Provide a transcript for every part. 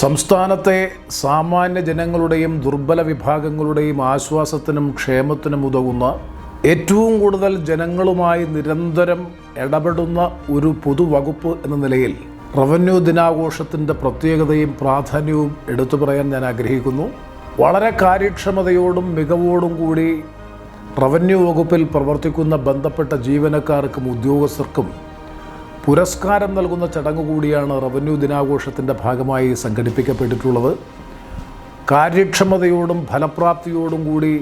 സംസ്ഥാനത്തെ സാമാന്യ ജനങ്ങളുടെയും ദുർബല വിഭാഗങ്ങളുടെയും ആശ്വാസത്തിനും ക്ഷേമത്തിനും ഉതകുന്ന ഏറ്റവും കൂടുതൽ ജനങ്ങളുമായി നിരന്തരം ഇടപെടുന്ന ഒരു പൊതുവകുപ്പ് എന്ന നിലയിൽ റവന്യൂ ദിനാഘോഷത്തിന്റെ പ്രത്യേകതയും പ്രാധാന്യവും എടുത്തു പറയാൻ ഞാൻ ആഗ്രഹിക്കുന്നു. വളരെ കാര്യക്ഷമതയോടും മികവോടും കൂടി റവന്യൂ വകുപ്പിൽ പ്രവർത്തിക്കുന്ന ബന്ധപ്പെട്ട ജീവനക്കാർക്കും ഉദ്യോഗസ്ഥർക്കും പുരസ്കാരം നൽകുന്ന ചടങ്ങ് കൂടിയാണ് റവന്യൂ ദിനാഘോഷത്തിന്റെ ഭാഗമായി സംഘടിപ്പിക്കപ്പെട്ടിട്ടുള്ളത്. കാര്യക്ഷമതയോടും ഫലപ്രാപ്തിയോടും കൂടി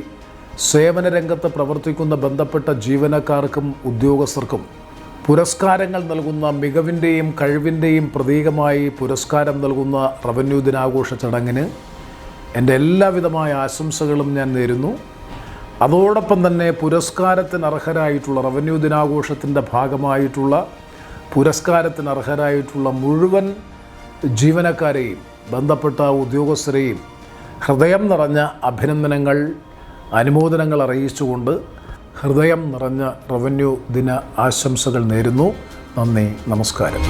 സേവന രംഗത്ത് പ്രവർത്തിക്കുന്ന ബന്ധപ്പെട്ട ജീവനക്കാർക്കും ഉദ്യോഗസ്ഥർക്കും പുരസ്കാരങ്ങൾ നൽകുന്ന മികവിന്റെയും കഴിവിന്റെയും പ്രതീകമായി പുരസ്കാരം നൽകുന്ന റവന്യൂ ദിനാഘോഷ ചടങ്ങിന് എന്റെ എല്ലാവിധമായ ആശംസകളും ഞാൻ നേരുന്നു. അതോടൊപ്പം തന്നെ പുരസ്കാരത്തിന് അർഹരായിട്ടുള്ള റവന്യൂ ദിനാഘോഷത്തിന്റെ ഭാഗമായിട്ടുള്ള പുരസ്കാരത്തിന് അർഹരായിട്ടുള്ള മുഴുവൻ ജീവനക്കാരെയും ബന്ധപ്പെട്ട ഉദ്യോഗസ്ഥരെയും ഹൃദയം നിറഞ്ഞ അഭിനന്ദനങ്ങൾ അനുമോദനങ്ങൾ അറിയിച്ചുകൊണ്ട് ഹൃദയം നിറഞ്ഞ റവന്യൂ ദിന ആശംസകൾ നേരുന്നു. നന്ദി നമസ്കാരം.